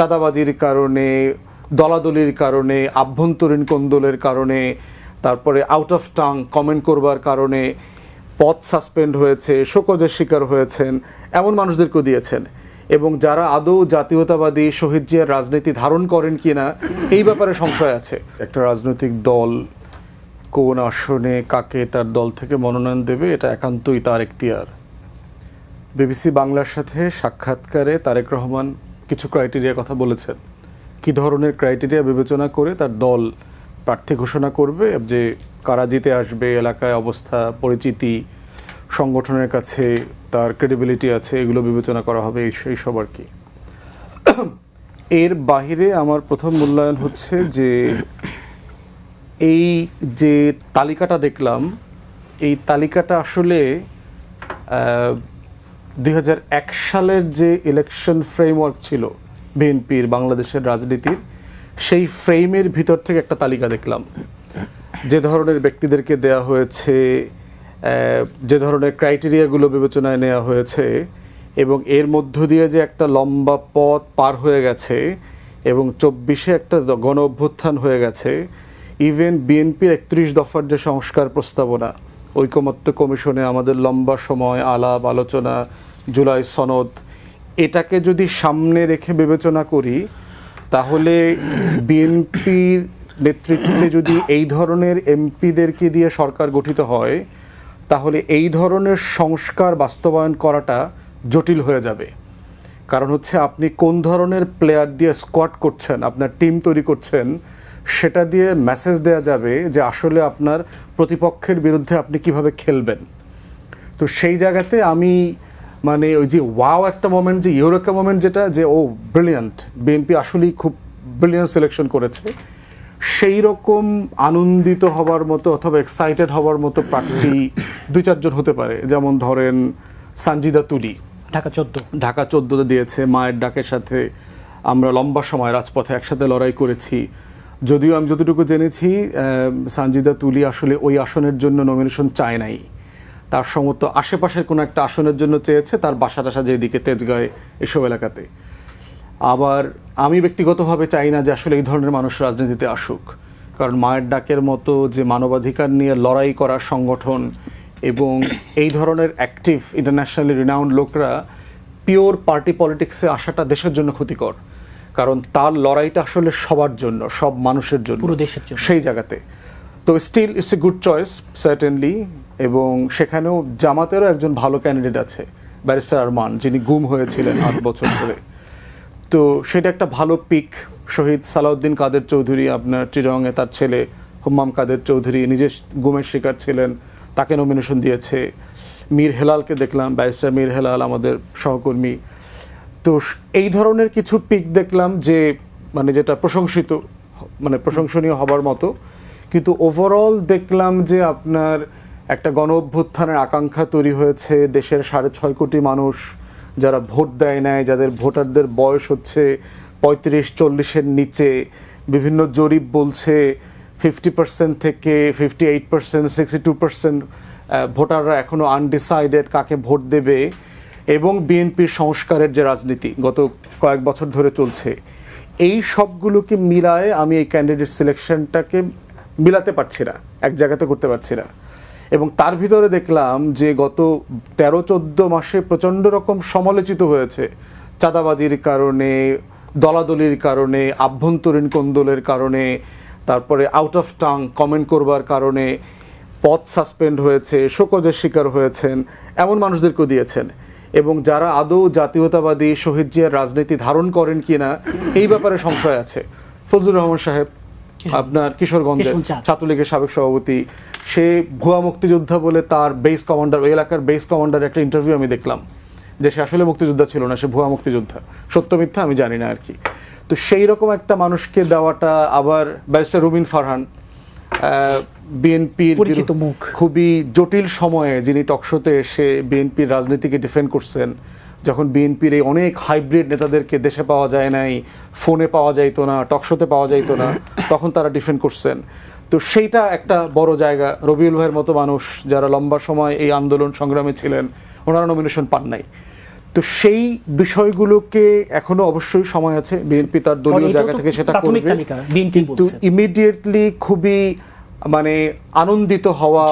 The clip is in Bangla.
চাঁদাবাজির কারণে, দলাদলির কারণে, আভ্যন্তরীণ কোন্দলের কারণে, তারপরে আউট অফ টাং কমেন্ট করবার কারণে পথ সাসপেন্ড হয়েছে, শোকজের শিকার হয়েছেন, এমন মানুষদেরকেও দিয়েছেন। এবং যারা আদৌ জাতীয়তাবাদী শহীদ জিয়ার রাজনীতি ধারণ করেন কিনা, এই ব্যাপারে সংশয় আছে। একটা রাজনৈতিক দল কোন আসনে কাকে তার দল থেকে মনোনয়ন দেবে, এটা একান্তই তার এখতিয়ার। বিবিসি বাংলার সাথে সাক্ষাৎকারে তারেক রহমান কিছু ক্রাইটেরিয়ার কথা বলেছেন। কি ধরনের ক্রাইটেরিয়া বিবেচনা করে তার দল প্রার্থী ঘোষণা করবে, যে কারা জিতে আসবে, এলাকায় অবস্থা, পরিচিতি, সংগঠনের কাছে তার ক্রেডিবিলিটি আছে, এগুলো বিবেচনা করা হবে, এই সব আর কি। এর বাহিরে আমার প্রথম মূল্যায়ন হচ্ছে যে এই যে তালিকাটা দেখলাম, এই তালিকাটা আসলে দুই হাজার এক সালের যে ইলেকশন ফ্রেমওয়ার্ক ছিল বিএনপির বাংলাদেশের রাজনীতির, সেই ফ্রেমের ভিতর থেকে একটা তালিকা দেখলাম। যে ধরনের ব্যক্তিদেরকে দেয়া হয়েছে যে ধরনের ক্রাইটেরিয়াগুলো বিবেচনায় নেওয়া হয়েছে এবং এর মধ্য দিয়ে যে একটা লম্বা পথ পার হয়ে গেছে এবং চব্বিশে একটা গণ অভ্যুত্থান হয়ে গেছে ইভেন বিএনপির একত্রিশ দফার যে সংস্কার প্রস্তাবনা, ঐকমত্য কমিশনে আমাদের লম্বা সময় আলাপ, আলোচনা জুলাই সনদ, এটাকে যদি সামনে রেখে বিবেচনা করি, তাহলে বিএনপির নেতৃত্বে যদি এই ধরনের এমপিদেরকে দিয়ে সরকার গঠিত হয়, তাহলে এই ধরনের সংস্কার বাস্তবায়ন করাটা জটিল হয়ে যাবে। কারণ হচ্ছে আপনি কোন ধরনের প্লেয়ার দিয়ে স্কোয়াড করছেন, আপনার টিম তৈরি করছেন, সেটা দিয়ে মেসেজ দেওয়া যাবে যে আসলে আপনার প্রতিপক্ষের বিরুদ্ধে আপনি কীভাবে খেলবেন। তো সেই জায়গাতে আমি মানে ওই যে ওয়াও একটা মোমেন্ট যে ইউরোকা মোমেন্ট যেটা যে ও ব্রিলিয়ান্ট বিএনপি আসলেই খুব ব্রিলিয়ান্ট সিলেকশন করেছে। সেই রকম আনন্দিত হবার মতো অথবা এক্সাইটেড হবার মতো প্রার্থী দুই চারজন হতে পারে। যেমন ধরেন সানজিদা তুলি। ঢাকা চোদ্দ। ঢাকা চোদ্দোতে দিয়েছে মায়ের ডাকের সাথে আমরা লম্বা সময় রাজপথে একসাথে লড়াই করেছি। যদিও আমি যতটুকু জেনেছি সানজিদা তুলি আসলে ওই আসনের জন্য নমিনেশন চায় নাই। তার সমস্ত আশেপাশের কোনো একটা আসনের জন্য চেয়েছে তার বাসা টাসা যেদিকে তেজগাঁয়ে এসব এলাকাতে। আবার আমি ব্যক্তিগতভাবে চাই না যে আসলে এই ধরনের মানুষ রাজনীতিতে আসুক। কারণ মায়ের ডাকের মতো যে মানবাধিকার নিয়ে লড়াই করার সংগঠন এবং এই ধরনের অ্যাক্টিভ ইন্টারন্যাশনালি রিনাউন্ড লোকরা পিওর পার্টি পলিটিক্সে আসাটা দেশের জন্য ক্ষতিকর। কারণ তার লড়াইটা আসলে সবার জন্য সব মানুষের জন্য পুরো দেশের জন্য। সেই জায়গাতে। তো still it's a good choice certainly এবং সেখানেও জামাতেরও একজন ভালো ক্যান্ডিডেট আছে, ব্যারিস্টার আরমান, যিনি গুম হয়েছিলেন আট বছর ধরে। তো সেটা একটা ভালো পিক শহীদ সালাউদ্দিন কাদের চৌধুরী আপনার চিরঙে তার ছেলে, হুম্মাম কাদের চৌধুরী, নিজে গুমের শিকার ছিলেন, তাকে নমিনেশন দিয়েছে। মীর হেলালকে দেখলাম, ব্যারিস্টার মীর হেলাল আমাদের সহকর্মী। তো এই ধরনের কিছু পিক দেখলাম যে মানে যেটা প্রশংসিত মানে প্রশংসনীয় হবার মতো। কিন্তু ওভারঅল দেখলাম যে আপনার একটা গণ অভ্যুত্থানের আকাঙ্ক্ষা তৈরি হয়েছে দেশের সাড়ে ছয় কোটি মানুষ যারা ভোট দেয় নাই, যাদের ভোটারদের বয়স হচ্ছে পঁয়ত্রিশ, চল্লিশের নিচে। বিভিন্ন জরিপ বলছে ফিফটি পার্সেন্ট থেকে fifty eight percent, sixty two percent ভোটাররা এখনও আনডিসাইডেড কাকে ভোট দেবে এবং বিএনপির সংস্কারের যে রাজনীতি গত কয়েক বছর ধরে চলছে। এই সবগুলোকে মিলায়ে আমি এই ক্যান্ডিডেট সিলেকশনটাকে মিলাতে পারছি না, এক জায়গাতে করতে পারছি না। এবং তার ভিতরে দেখলাম যে গত তেরো চোদ্দ মাসে প্রচণ্ড রকম সমালোচিত হয়েছে। চাঁদাবাজির কারণে, দলাদলির কারণে, আভ্যন্তরীণ কোন্দলের কারণে, তারপরে আউট অফ টাং কমেন্ট করবার কারণে পথ সাসপেন্ড হয়েছে, শোকজের শিকার হয়েছেন, এমন মানুষদেরকেও দিয়েছেন। এবং যারা আদৌ জাতীয়তাবাদী শহীদ জিয়ার রাজনীতি ধারণ করেন কিনা, এই ব্যাপারে সংশয় আছে। ফজলুর রহমান সাহেব আপনার কিশোরগঞ্জের ছাত্রলীগের সাবেক সভাপতি সে ভুয়া মুক্তিযোদ্ধা বলে তার বেস কমান্ডার ওই এলাকার বেস কমান্ডার একটা ইন্টারভিউ আমি দেখলাম যে সে আসলে মুক্তিযোদ্ধা ছিল না সে ভুয়া মুক্তিযোদ্ধা। সত্য মিথ্যা আমি জানি না আর কি। তো সেই রকম একটা মানুষকে দেওয়াটা আবার ব্যারিস্টার রুবিন ফারহান বিএনপির মুখ। খুবই জটিল সময়ে যিনি টকশোতে এসে বিএনপির রাজনীতিকে ডিফেন্ড করছেন যখন বিএনপির এই অনেক হাইব্রিড নেতাদেরকে দেশে পাওয়া যায় নাই ফোনে পাওয়া যাইতো না টকশোতে পাওয়া যাইতো না তখন তারা ডিফেন্ড করছেন। তো সেইটা একটা বড় জায়গা। রবিউল ভাইয়ের মতো মানুষ যারা লম্বা সময় এই আন্দোলন সংগ্রামে ছিলেন ওনারা নমিনেশন পান নাই। তো সেই বিষয়গুলোকে এখনও অবশ্যই সময় আছে। বিএনপি তার দলীয় জায়গা থেকে সেটা করবে। কিন্তু ইমিডিয়েটলি খুবই মানে আনন্দিত হওয়া